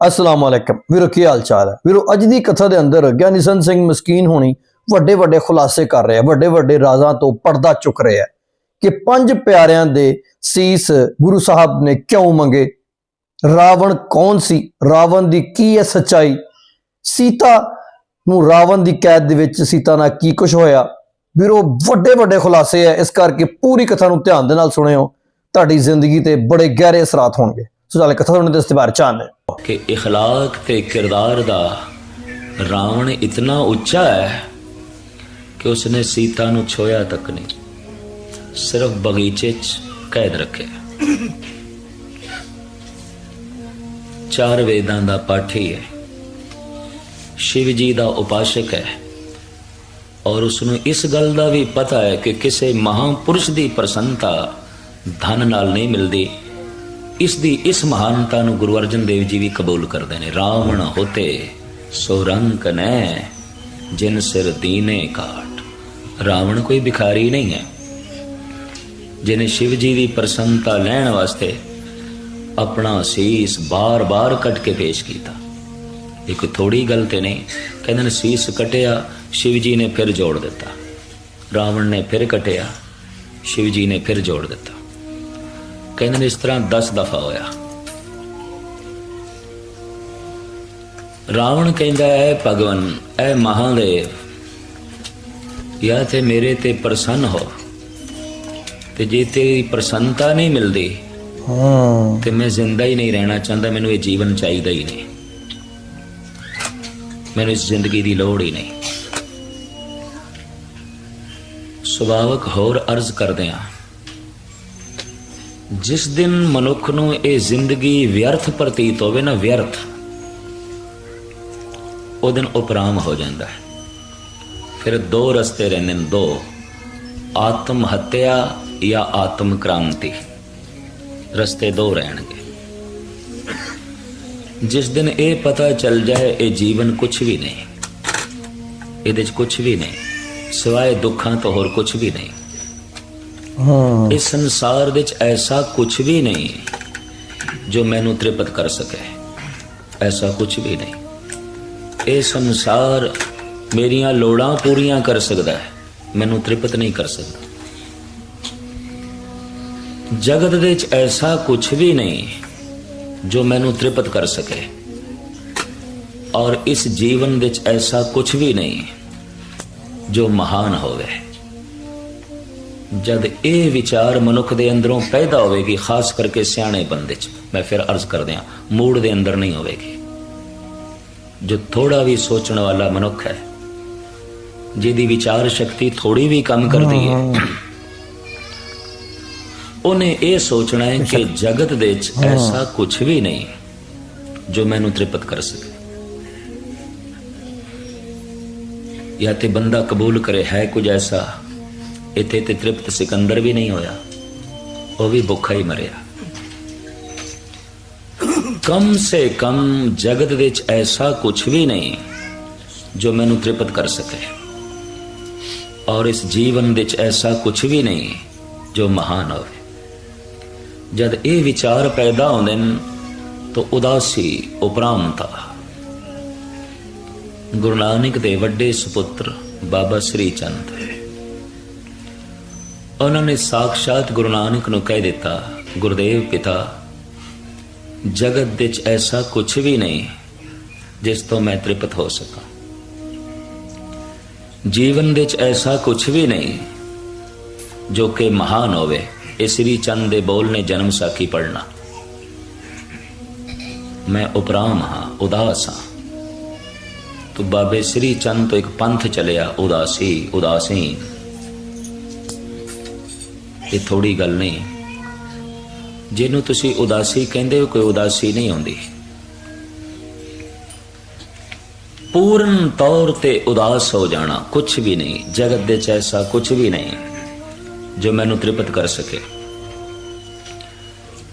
ਅਸਲਾਮ ਅਲੈਕਮ। ਵੀਰੋ, ਕੀ ਹਾਲ ਚਾਲ ਹੈ? ਵੀਰੋ, ਅੱਜ ਦੀ ਕਥਾ ਦੇ ਅੰਦਰ ਗਿਆਨੀ ਸਿੰਘ ਮਸਕੀਨ ਹੋਣੀ ਵੱਡੇ ਵੱਡੇ ਖੁਲਾਸੇ ਕਰ ਰਹੇ ਆ ਵੱਡੇ ਵੱਡੇ ਰਾਜ਼ਾਂ ਤੋਂ ਪਰਦਾ ਚੁੱਕ ਰਿਹਾ ਕਿ ਪੰਜ ਪਿਆਰਿਆਂ ਦੇ ਸੀਸ ਗੁਰੂ ਸਾਹਿਬ ਨੇ ਕਿਉਂ ਮੰਗੇ? ਰਾਵਣ ਕੌਣ ਸੀ? ਰਾਵਣ ਦੀ ਕੀ ਹੈ ਸਚਾਈ? ਸੀਤਾ ਨੂੰ ਰਾਵਣ ਦੀ ਕੈਦ ਦੇ ਵਿੱਚ ਸੀਤਾ ਨਾਲ ਕੀ ਕੁਝ ਹੋਇਆ? ਵੀਰੋ, ਵੱਡੇ ਵੱਡੇ ਖੁਲਾਸੇ ਹੈ, ਇਸ ਕਰਕੇ ਪੂਰੀ ਕਥਾ ਨੂੰ ਧਿਆਨ ਦੇ ਨਾਲ ਸੁਣਿਓ। ਤੁਹਾਡੀ ਜ਼ਿੰਦਗੀ ਤੇ ਬੜੇ ਗਹਿਰੇ ਅਸਰਾਤ ਹੋਣਗੇ। ਸੋ ਚੱਲ ਕਥਾ ਸੁਣਨ ਦੇ ਇਸ ਬਾਰੇ ਚਾਹਨੇ ਕਿ اخلاق ਤੇ ਕਿਰਦਾਰ ਦਾ ਰਾਵਣ ਇਤਨਾ ਉੱਚਾ ਹੈ ਕਿ ਉਸਨੇ ਸੀਤਾ ਨੂੰ ਛੋਇਆ ਤੱਕ ਨਹੀਂ ਸਿਰਫ ਬਗੀਚੇ 'ਚ ਕੈਦ ਰੱਖਿਆ ਚਾਰ ਵੇਦਾਂ ਦਾ ਪਾਠੀ ਹੈ ਸ਼ਿਵ ਜੀ ਦਾ ਉਪਾਸ਼ਕ ਹੈ ਔਰ ਉਸ ਨੂੰ ਇਸ ਗੱਲ ਦਾ ਵੀ ਪਤਾ ਹੈ ਕਿ ਕਿਸੇ ਮਹਾਪੁਰਸ਼ ਦੀ ਪ੍ਰਸੰਨਤਾ ਧਨ ਨਾਲ ਨਹੀਂ ਮਿਲਦੀ ਇਸ ਦੀ ਇਸ ਮਹਾਨਤਾ ਨੂੰ ਗੁਰੂ ਅਰਜਨ ਦੇਵ ਜੀ ਵੀ ਕਬੂਲ ਕਰਦੇ ਨੇ। ਰਾਵਣ ਹੋਤੇ ਸੋ ਰੰਕ ਨੈ, ਜਿਨ ਸਿਰ ਦੀਨੇ ਕਾਟ ਰਾਵਣ ਕੋਈ ਭਿਖਾਰੀ ਨਹੀਂ ਹੈ। ਜਿਨੇ ਸ਼ਿਵ ਜੀ ਦੀ ਪ੍ਰਸੰਨਤਾ ਲੈਣ ਵਾਸਤੇ ਆਪਣਾ ਸੀਸ ਬਾਰ-ਬਾਰ ਕੱਟ ਕੇ ਪੇਸ਼ ਕੀਤਾ। ਇਹ ਕੋਈ ਥੋੜੀ ਗੱਲ ਤੇ ਨਹੀਂ, ਕਹਿੰਦੇ ਨੇ ਸੀਸ ਕਟਿਆ, ਸ਼ਿਵ ਜੀ ਨੇ ਫਿਰ ਜੋੜ ਦਿੱਤਾ। ਰਾਵਣ ਨੇ ਫਿਰ ਕਟਿਆ, ਸ਼ਿਵ ਜੀ ਨੇ ਫਿਰ ਜੋੜ ਦਿੱਤਾ। ਕਹਿੰਦੇ ਨੇ ਇਸ ਤਰ੍ਹਾਂ 10 ਦਫਾ ਹੋਇਆ। ਰਾਵਣ ਕਹਿੰਦਾ ਹੈ ਭਗਵਾਨ ਐ ਮਹਾਦੇਵ ਜਾਂ ਤੇ ਮੇਰੇ ਤੇ ਪ੍ਰਸੰਨ ਹੋ। ਤੇ ਜੇ ਤੇਰੀ ਪ੍ਰਸੰਨਤਾ ਨਹੀਂ ਮਿਲਦੀ ਹਾਂ। ਤੇ ਮੈਂ ਜ਼ਿੰਦਾ ਹੀ ਨਹੀਂ ਰਹਿਣਾ ਚਾਹੁੰਦਾ ਮੈਨੂੰ ਇਹ ਜੀਵਨ ਚਾਹੀਦਾ ਹੀ ਨਹੀਂ। ਮੈਨੂੰ ਇਸ ਜ਼ਿੰਦਗੀ ਦੀ ਲੋੜ ਹੀ ਨਹੀਂ। ਸੁਭਾਵਕ ਹੋਰ ਅਰਜ਼ ਕਰਦੇ ਆ। ਜਿਸ ਦਿਨ ਮਨੁੱਖ ਨੂੰ ਇਹ ਜ਼ਿੰਦਗੀ ਵਿਅਰਥ ਪ੍ਰਤੀਤ ਹੋਵੇ ਨਾ ਵਿਅਰਥ, ਉਹ ਦਿਨ ਉਪਰਾਮ ਹੋ ਜਾਂਦਾ ਹੈ। ਫਿਰ ਦੋ ਰਸਤੇ ਰਹਿੰਦੇ ਨੇ, ਦੋ, ਆਤਮ ਹੱਤਿਆ ਜਾਂ ਆਤਮ ਕ੍ਰਾਂਤੀ। ਰਸਤੇ ਦੋ ਰਹਿਣਗੇ। ਜਿਸ ਦਿਨ ਇਹ ਪਤਾ ਚੱਲ ਜਾਏ, ਇਹ ਜੀਵਨ ਕੁਝ ਵੀ ਨਹੀਂ। ਇਹਦੇ 'ਚ ਕੁਝ ਵੀ ਨਹੀਂ। ਸਿਵਾਏ ਦੁੱਖਾਂ ਤੋਂ ਹੋਰ ਕੁਝ ਵੀ ਨਹੀਂ। ਹਾਂ। ਇਸ ਸੰਸਾਰ ਵਿੱਚ ਐਸਾ ਕੁਝ ਵੀ ਨਹੀਂ ਜੋ ਮੈਨੂੰ ਤ੍ਰਿਪਤ ਕਰ ਸਕੇ। ਐਸਾ ਕੁਝ ਵੀ ਨਹੀਂ। ਇਹ ਸੰਸਾਰ ਮੇਰੀਆਂ ਲੋੜਾਂ ਪੂਰੀਆਂ ਕਰ ਸਕਦਾ ਹੈ। ਮੈਨੂੰ ਤ੍ਰਿਪਤ ਨਹੀਂ ਕਰ ਸਕਦਾ। ਜਗਤ ਦੇ ਵਿੱਚ ਐਸਾ ਕੁਝ ਵੀ ਨਹੀਂ ਜੋ ਮੈਨੂੰ ਤ੍ਰਿਪਤ ਕਰ ਸਕੇ। ਔਰ ਇਸ ਜੀਵਨ ਵਿੱਚ ਐਸਾ ਕੁਝ ਵੀ ਨਹੀਂ ਜੋ ਮਹਾਨ ਹੋਵੇ। ਜਦ ਇਹ ਵਿਚਾਰ ਮਨੁੱਖ ਦੇ ਅੰਦਰੋਂ ਪੈਦਾ ਹੋਵੇਗੀ ਖਾਸ ਕਰਕੇ ਸਿਆਣੇ ਬੰਦੇ 'ਚ ਮੈਂ ਫਿਰ ਅਰਜ਼ ਕਰਦਿਆਂ ਮੂਡ ਦੇ ਅੰਦਰ ਨਹੀਂ ਹੋਵੇਗੀ। ਜੋ ਥੋੜਾ ਵੀ ਸੋਚਣ ਵਾਲਾ ਮਨੁੱਖ ਹੈ ਜਿਹਦੀ ਵਿਚਾਰ ਸ਼ਕਤੀ ਥੋੜੀ ਵੀ ਕੰਮ ਕਰਦੀ ਹੈ ਉਹਨੇ ਇਹ ਸੋਚਣਾ ਹੈ ਕਿ ਜਗਤ ਦੇ ਵਿੱਚ ਐਸਾ ਕੁਝ ਵੀ ਨਹੀਂ ਜੋ ਮੈਨੂੰ ਤ੍ਰਿਪਤ ਕਰ ਸਕੇ। ਜਾਂ ਤੇ ਬੰਦਾ ਕਬੂਲ ਕਰੇ ਹੈ ਕੁਝ ਐਸਾ ਇੱਥੇ ਤੇ ਤ੍ਰਿਪਤ ਸਿਕੰਦਰ ਵੀ ਨਹੀਂ ਹੋਇਆ। ਉਹ ਵੀ ਭੁੱਖਾ ਹੀ ਮਰਿਆ। ਕਮ ਸੇ ਕਮ ਜਗਤ ਵਿੱਚ ਐਸਾ ਕੁਝ ਵੀ ਨਹੀਂ ਜੋ ਮੈਨੂੰ ਤ੍ਰਿਪਤ ਕਰ ਸਕੇ। ਔਰ ਇਸ ਜੀਵਨ ਵਿੱਚ ਐਸਾ ਕੁਝ ਵੀ ਨਹੀਂ ਜੋ ਮਹਾਨ ਹੋਵੇ। ਜਦ ਇਹ ਵਿਚਾਰ ਪੈਦਾ ਹੁੰਦੇ ਨੇ, ਤਾਂ ਉਦਾਸੀ, ਉਪਰਾਮਤਾ। ਗੁਰੂ ਨਾਨਕ ਦੇ ਵੱਡੇ ਸੁਪੁੱਤਰ ਬਾਬਾ ਸ੍ਰੀ ਚੰਦ। ਉਹਨਾਂ ਨੇ ਸਾਖਸ਼ਾਤ ਗੁਰੂ ਨਾਨਕ ਨੂੰ ਕਹਿ ਦਿੱਤਾ, ਗੁਰਦੇਵ ਪਿਤਾ, ਜਗਤ ਵਿੱਚ ਐਸਾ ਕੁਝ ਵੀ ਨਹੀਂ ਜਿਸ ਤੋਂ ਮੈਂ ਤ੍ਰਿਪਤ ਹੋ ਸਕਾਂ। ਜੀਵਨ ਵਿੱਚ ਐਸਾ ਕੁਝ ਵੀ ਨਹੀਂ ਜੋ ਕਿ ਮਹਾਨ ਹੋਵੇ, ਇਹ ਸ੍ਰੀ ਚੰਦ ਦੇ ਬੋਲ ਨੇ ਜਨਮ ਸਾਖੀ ਪੜਨਾ ਮੈਂ ਉਪਰਾਮ ਹਾਂ, ਉਦਾਸ ਹਾਂ। ਤੋ ਬਾਬੇ ਸ੍ਰੀ ਚੰਦ ਤੋਂ ਇੱਕ ਪੰਥ ਚਲਿਆ, ਉਦਾਸੀ, ਉਦਾਸੀਨ। ਇਹ ਥੋੜੀ ਗੱਲ ਨਹੀਂ। ਜਿਹਨੂੰ ਤੁਸੀਂ ਉਦਾਸੀ ਕਹਿੰਦੇ ਹੋ, ਕੋਈ ਉਦਾਸੀ ਨਹੀਂ ਆਉਂਦੀ। ਪੂਰਨ ਤੌਰ ਤੇ ਉਦਾਸ ਹੋ ਜਾਣਾ ਕੁਝ ਵੀ ਨਹੀਂ। ਜਗਤ ਦੇ ਚ ਐਸਾ ਕੁਝ ਵੀ ਨਹੀਂ ਜੋ ਮੈਨੂੰ ਤ੍ਰਿਪਤ ਕਰ ਸਕੇ।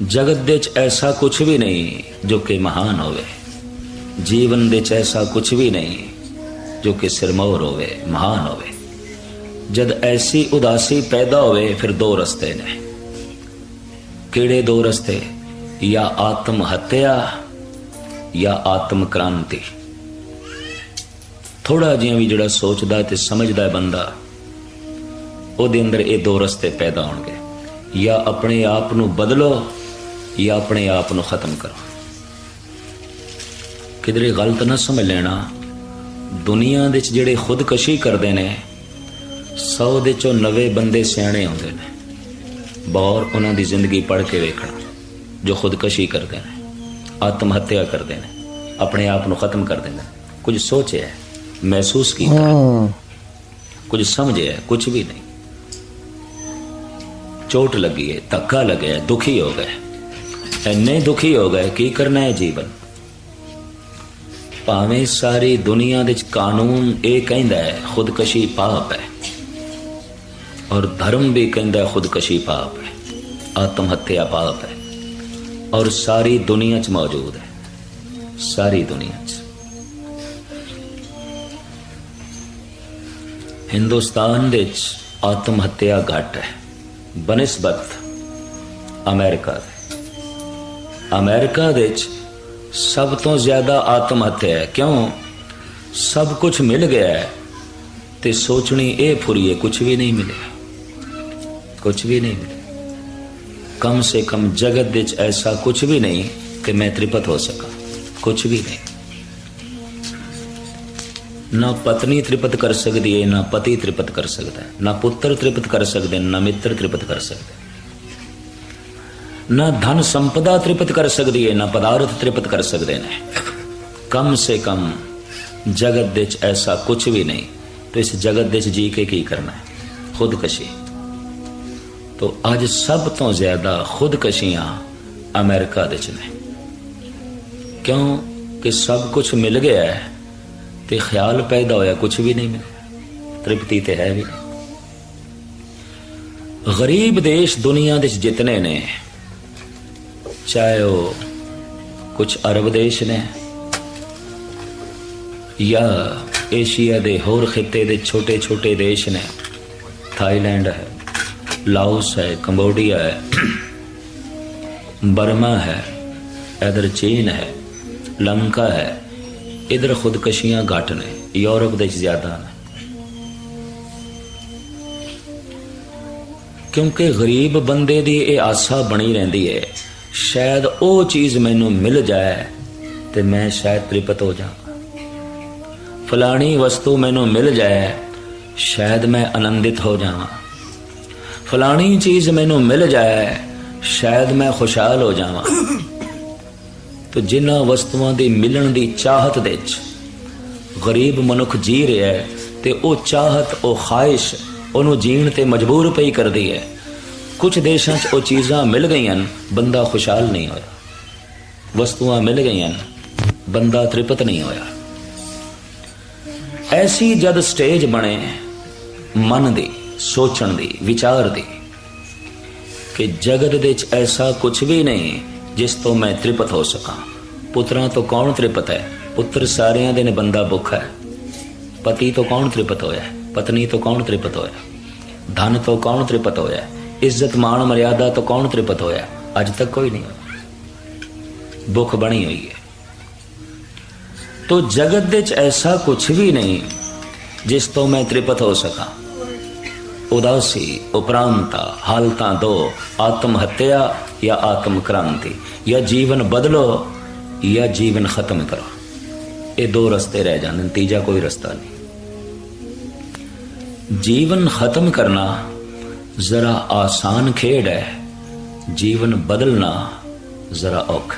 ਜਗਤ ਦੇ ਚ ਐਸਾ ਕੁਝ ਵੀ ਨਹੀਂ ਜੋ ਕਿ ਮਹਾਨ ਹੋਵੇ। ਜੀਵਨ ਦੇ ਚ ਐਸਾ ਕੁਝ ਵੀ ਨਹੀਂ ਜੋ ਕਿ ਸਿਰਮੌਰ ਹੋਵੇ, ਮਹਾਨ ਹੋਵੇ। ਜਦ ਐਸੀ ਉਦਾਸੀ ਪੈਦਾ ਹੋਵੇ, ਫਿਰ ਦੋ ਰਸਤੇ ਨੇ। ਕਿਹੜੇ ਦੋ ਰਸਤੇ? ਜਾਂ ਆਤਮ ਹੱਤਿਆ ਜਾਂ ਆਤਮ ਕ੍ਰਾਂਤੀ। ਥੋੜਾ ਜਿਹਾ ਵੀ ਜਿਹੜਾ ਸੋਚਦਾ ਤੇ ਸਮਝਦਾ ਬੰਦਾ, ਉਹਦੇ ਅੰਦਰ ਇਹ ਦੋ ਰਸਤੇ ਪੈਦਾ ਹੋਣਗੇ। ਜਾਂ ਆਪਣੇ ਆਪ ਨੂੰ ਬਦਲੋ ਜਾਂ ਆਪਣੇ ਆਪ ਨੂੰ ਖਤਮ ਕਰੋ। ਕਿਧਰੇ ਗਲਤ ਨਾ ਸਮਝ ਲੈਣਾ, ਦੁਨੀਆ ਦੇ ਵਿੱਚ ਜਿਹੜੇ ਖੁਦਕਸ਼ੀ ਕਰਦੇ ਨੇ 100 ਦੇ ਚੋਂ 90 ਬੰਦੇ ਸਿਆਣੇ ਆਉਂਦੇ ਨੇ। ਬੌਰ ਉਹਨਾਂ ਦੀ ਜ਼ਿੰਦਗੀ ਪੜ੍ਹ ਕੇ ਵੇਖਣਾ, ਜੋ ਖੁਦਕਸ਼ੀ ਕਰਦੇ ਨੇ ਆਤਮ ਹੱਤਿਆ ਕਰਦੇ ਨੇ, ਆਪਣੇ ਆਪ ਨੂੰ ਖਤਮ ਕਰ ਦਿੰਦੇ ਨੇ। ਕੁਝ ਸੋਚਿਆ ਮਹਿਸੂਸ ਕੀਤਾ ਕੁਝ ਸਮਝਿਆ ਕੁਝ ਵੀ ਨਹੀਂ। ਚੋਟ ਲੱਗੀ ਹੈ, ਧੱਕਾ ਲੱਗਿਆ ਦੁਖੀ ਹੋ ਗਏ ਇੰਨੇ ਦੁਖੀ ਹੋ ਗਏ, ਕੀ ਕਰਨਾ ਹੈ ਜੀਵਨ? ਭਾਵੇਂ ਸਾਰੀ ਦੁਨੀਆ ਦੇ ਵਿੱਚ ਕਾਨੂੰਨ ਇਹ ਕਹਿੰਦਾ ਹੈ, ਖੁਦਕਸ਼ੀ ਪਾਪ ਹੈ। ਔਰ ਧਰਮ ਵੀ ਕਹਿੰਦਾ ਖੁਦਕਸ਼ੀ ਪਾਪ ਹੈ ਆਤਮ ਹੱਤਿਆ ਪਾਪ ਹੈ ਔਰ ਸਾਰੀ ਦੁਨੀਆ 'ਚ ਮੌਜੂਦ ਹੈ ਸਾਰੀ ਦੁਨੀਆ 'ਚ ਹਿੰਦੁਸਤਾਨ ਦੇ ਵਿੱਚ ਆਤਮ ਹੱਤਿਆ ਘੱਟ ਹੈ ਬਨਿਸਬਤ ਅਮਰੀਕਾ ਦੇ ਅਮਰੀਕਾ ਦੇ ਵਿੱਚ ਸਭ ਤੋਂ ਜ਼ਿਆਦਾ ਆਤਮ ਹੱਤਿਆ ਹੈ ਕਿਉਂ ਸਭ ਕੁਝ ਮਿਲ ਗਿਆ ਹੈ ਤੇ ਸੋਚਣੀ ਇਹ ਫੁਰੀਏ ਕੁਝ ਵੀ ਨਹੀਂ ਮਿਲਿਆ ਕੁਝ ਵੀ ਨਹੀਂ ਮਿਲਿਆ ਕਮ ਸੇ ਕਮ ਜਗਤ ਦੇ ਵਿੱਚ ਐਸਾ ਕੁਝ ਵੀ ਨਹੀਂ ਕਿ ਮੈਂ ਤ੍ਰਿਪਤ ਹੋ ਸਕਾਂ ਕੁਝ ਵੀ ਨਹੀਂ ਨਾ ਪਤਨੀ ਤ੍ਰਿਪਤ ਕਰ ਸਕਦੀ ਹੈ ਨਾ ਪਤੀ ਤ੍ਰਿਪਤ ਕਰ ਸਕਦਾ ਹੈ ਨਾ ਪੁੱਤਰ ਤ੍ਰਿਪਤ ਕਰ ਸਕਦੇ ਨੇ ਨਾ ਮਿੱਤਰ ਤ੍ਰਿਪਤ ਕਰ ਸਕਦੇ ਨਾ ਧਨ ਸੰਪਦਾ ਤ੍ਰਿਪਤ ਕਰ ਸਕਦੀ ਹੈ ਨਾ ਪਦਾਰਥ ਤ੍ਰਿਪਤ ਕਰ ਸਕਦੇ ਨੇ ਕਮ ਸੇ ਕਮ ਜਗਤ ਦੇ ਵਿੱਚ ਐਸਾ ਕੁਝ ਵੀ ਨਹੀਂ ਤੇ ਇਸ ਜਗਤ ਦੇ ਵਿੱਚ ਜੀ ਕੇ ਕੀ ਕਰਨਾ ਹੈ ਖੁਦਕਸ਼ੀ ਤੋ ਅੱਜ ਸਭ ਤੋਂ ਜ਼ਿਆਦਾ ਖੁਦਕਸ਼ੀਆਂ ਅਮਰੀਕਾ ਦੇ ਚ ਨੇ। ਕਿਉਂ ਕਿ ਸਭ ਕੁਝ ਮਿਲ ਗਿਆ ਹੈ ਤੇ ਖਿਆਲ ਪੈਦਾ ਹੋਇਆ ਕੁਝ ਵੀ ਨਹੀਂ ਮਿਲਿਆ। ਤ੍ਰਿਪਤੀ ਤੇ ਹੈ ਵੀ ਨਹੀਂ। ਗਰੀਬ ਦੇਸ਼ ਦੁਨੀਆ ਦੇ ਵਿੱਚ ਜਿਤਨੇ ਨੇ, ਚਾਹੇ ਉਹ ਕੁਝ ਅਰਬ ਦੇਸ਼ ਨੇ ਜਾਂ ਏਸ਼ੀਆ ਦੇ ਹੋਰ ਖਿੱਤੇ ਦੇ ਛੋਟੇ ਛੋਟੇ ਦੇਸ਼ ਨੇ, ਥਾਈਲੈਂਡ ਹੈ। ਲਾਓਸ ਹੈ, ਕੰਬੋਡੀਆ ਹੈ, ਬਰਮਾ ਹੈ ਇਧਰ ਚੀਨ ਹੈ, ਲੰਕਾ ਹੈ, ਇਧਰ ਖੁਦਕਸ਼ੀਆਂ ਘੱਟ ਨੇ, ਯੂਰਪ ਦੇ ਜ਼ਿਆਦਾ ਨੇ। ਕਿਉਂਕਿ ਗਰੀਬ ਬੰਦੇ ਦੀ ਇਹ ਆਸਾ ਬਣੀ ਰਹਿੰਦੀ ਹੈ, ਸ਼ਾਇਦ ਉਹ ਚੀਜ਼ ਮੈਨੂੰ ਮਿਲ ਜਾਏ ਤੇ ਮੈਂ ਸ਼ਾਇਦ ਤ੍ਰਿਪਤ ਹੋ ਜਾਵਾਂ। ਫਲਾਣੀ ਵਸਤੂ ਮੈਨੂੰ ਮਿਲ ਜਾਏ, ਸ਼ਾਇਦ ਮੈਂ ਆਨੰਦਿਤ ਹੋ ਜਾਵਾਂ। ਫਲਾਣੀ ਚੀਜ਼ ਮੈਨੂੰ ਮਿਲ ਜਾਏ, ਸ਼ਾਇਦ ਮੈਂ ਖੁਸ਼ਹਾਲ ਹੋ ਜਾਵਾਂ। ਤੋ ਜਿਨ੍ਹਾਂ ਵਸਤੂਆਂ ਦੀ ਮਿਲਣ ਦੀ ਚਾਹਤ ਦੇ ਵਿੱਚ ਗਰੀਬ ਮਨੁੱਖ ਜੀ ਰਿਹਾ ਹੈ, ਤੇ ਉਹ ਚਾਹਤ, ਉਹ ਖਾਹਿਸ਼ ਉਹਨੂੰ ਜੀਣ ਤੇ ਮਜਬੂਰ ਪਈ ਕਰਦੀ ਹੈ। ਕੁਝ ਦੇਸ਼ਾਂ 'ਚ ਉਹ ਚੀਜ਼ਾਂ ਮਿਲ ਗਈਆਂ ਬੰਦਾ ਖੁਸ਼ਹਾਲ ਨਹੀਂ ਹੋਇਆ। ਵਸਤੂਆਂ ਮਿਲ ਗਈਆਂ ਬੰਦਾ ਤ੍ਰਿਪਤ ਨਹੀਂ ਹੋਇਆ। ਐਸੀ ਜਦ ਸਟੇਜ ਬਣੇ ਮਨ ਦੀ ਸੋਚਣ ਦੀ, ਵਿਚਾਰ ਦੀ ਕਿ ਜਗਤ ਦੇ ਵਿੱਚ ਐਸਾ ਕੁਝ ਵੀ ਨਹੀਂ ਜਿਸ ਤੋਂ ਮੈਂ ਤ੍ਰਿਪਤ ਹੋ ਸਕਾਂ। ਪੁੱਤਰਾਂ ਤੋਂ ਕੌਣ ਤ੍ਰਿਪਤ ਹੈ? ਪੁੱਤਰ ਸਾਰਿਆਂ ਦੇ ਨੇ ਬੰਦਾ ਭੁੱਖਾ ਹੈ। ਪਤੀ ਤੋਂ ਕੌਣ ਤ੍ਰਿਪਤ ਹੋਇਆ? ਪਤਨੀ ਤੋਂ ਕੌਣ ਤ੍ਰਿਪਤ ਹੋਇਆ? ਧਨ ਤੋਂ ਕੌਣ ਤ੍ਰਿਪਤ ਹੋਇਆ? ਇੱਜ਼ਤ ਮਾਣ ਮਰਿਆਦਾ ਤੋਂ ਕੌਣ ਤ੍ਰਿਪਤ ਹੋਇਆ? ਅੱਜ ਤੱਕ ਕੋਈ ਨਹੀਂ ਹੋਇਆ। ਭੁੱਖ ਬਣੀ ਹੋਈ ਹੈ। ਤੋ ਜਗਤ ਦੇ ਚ ਐਸਾ ਕੁਝ ਵੀ ਨਹੀਂ ਜਿਸ ਤੋਂ ਮੈਂ ਤ੍ਰਿਪਤ ਹੋ ਸਕਾਂ। ਉਦਾਸੀ, ਉਪਰਾਂਤਾ, ਹਾਲਤਾਂ ਦੋ, ਆਤਮ ਹੱਤਿਆ ਜਾਂ ਆਤਮ ਕ੍ਰਾਂਤੀ। ਜਾਂ ਜੀਵਨ ਬਦਲੋ ਜਾਂ ਜੀਵਨ ਖਤਮ ਕਰੋ। ਇਹ ਦੋ ਰਸਤੇ ਰਹਿ ਜਾਂਦੇ ਨੇ, ਤੀਜਾ ਕੋਈ ਰਸਤਾ ਨਹੀਂ। ਜੀਵਨ ਖਤਮ ਕਰਨਾ ਜ਼ਰਾ ਆਸਾਨ ਖੇਡ ਹੈ, ਜੀਵਨ ਬਦਲਣਾ ਜ਼ਰਾ ਔਖਾ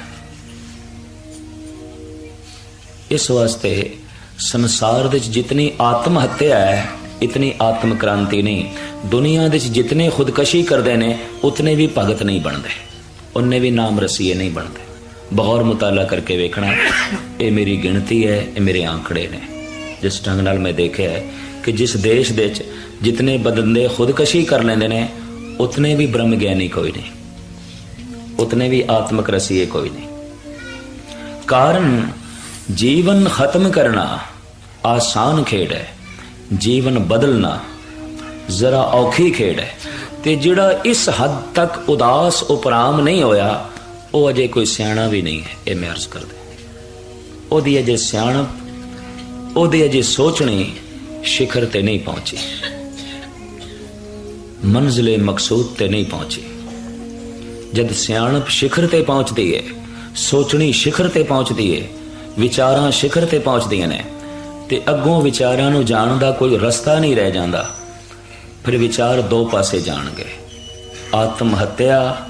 ਇਸ ਵਾਸਤੇ ਸੰਸਾਰ ਵਿੱਚ ਜਿਤਨੀ ਆਤਮ ਹੱਤਿਆ ਹੈ ਇਤਨੀ ਆਤਮ ਕ੍ਰਾਂਤੀ ਨਹੀਂ ਦੁਨੀਆ ਦੇ ਵਿੱਚ ਜਿਤਨੇ ਖੁਦਕਸ਼ੀ ਕਰਦੇ ਨੇ ਉਤਨੇ ਵੀ ਭਗਤ ਨਹੀਂ ਬਣਦੇ ਉਨੇ ਵੀ ਨਾਮ ਰਸੀਏ ਨਹੀਂ ਬਣਦੇ ਬਹੁਤ ਮੁਤਾਲਾ ਕਰਕੇ ਵੇਖਣਾ ਇਹ ਮੇਰੀ ਗਿਣਤੀ ਹੈ ਇਹ ਮੇਰੇ ਆંકੜੇ ਨੇ ਜਿਸ ਢੰਗ ਨਾਲ ਮੈਂ ਦੇਖਿਆ ਹੈ ਕਿ ਜਿਸ ਦੇਸ਼ ਦੇ ਵਿੱਚ ਜਿਤਨੇ ਬੰਦੇ ਖੁਦਕਸ਼ੀ ਕਰ ਲੈਂਦੇ ਨੇ ਉਤਨੇ ਵੀ ਬ੍ਰਹਮ ਗਿਆਨੀ ਕੋਈ ਨਹੀਂ ਉਤਨੇ ਵੀ ਆਤਮਕ ਰਸੀਏ ਕੋਈ ਨਹੀਂ ਕਾਰਨ ਜੀਵਨ ਖਤਮ ਕਰਨਾ ਆਸਾਨ ਖੇਡ ਹੈ ਜੀਵਨ ਬਦਲਣਾ ਜ਼ਰਾ ਔਖੀ ਖੇਡ ਹੈ। ਤੇ ਜਿਹੜਾ ਇਸ ਹੱਦ ਤੱਕ ਉਦਾਸ ਉਪਰਾਮ ਨਹੀਂ ਹੋਇਆ, ਉਹ ਅਜੇ ਕੋਈ ਸਿਆਣਾ ਵੀ ਨਹੀਂ ਹੈ, ਇਹ ਮੈਂ ਅਰਜ਼ ਕਰਦਾ ਉਹਦੀ ਅਜੇ ਸਿਆਣਪ, ਉਹਦੀ ਅਜੇ ਸੋਚਣੀ ਸਿਖਰ ਤੇ ਨਹੀਂ ਪਹੁੰਚੀ। ਮੰਜ਼ਲੇ ਮਕਸੂਦ ਤੇ ਨਹੀਂ ਪਹੁੰਚੀ। ਜਦ ਸਿਆਣਪ ਸਿਖਰ ਤੇ ਪਹੁੰਚਦੀ ਹੈ, ਸੋਚਣੀ ਸਿਖਰ ਤੇ ਪਹੁੰਚਦੀ ਹੈ, ਵਿਚਾਰਾਂ ਸਿਖਰ ਤੇ ਪਹੁੰਚਦੀਆਂ ਨੇ ਤੇ ਅੱਗੋਂ ਵਿਚਾਰਾਂ ਨੂੰ ਜਾਣ ਦਾ ਕੋਈ ਰਸਤਾ ਨਹੀਂ ਰਹਿ ਜਾਂਦਾ। ਫਿਰ ਵਿਚਾਰ ਦੋ ਪਾਸੇ ਜਾਣਗੇ। ਆਤਮ ਹੱਤਿਆ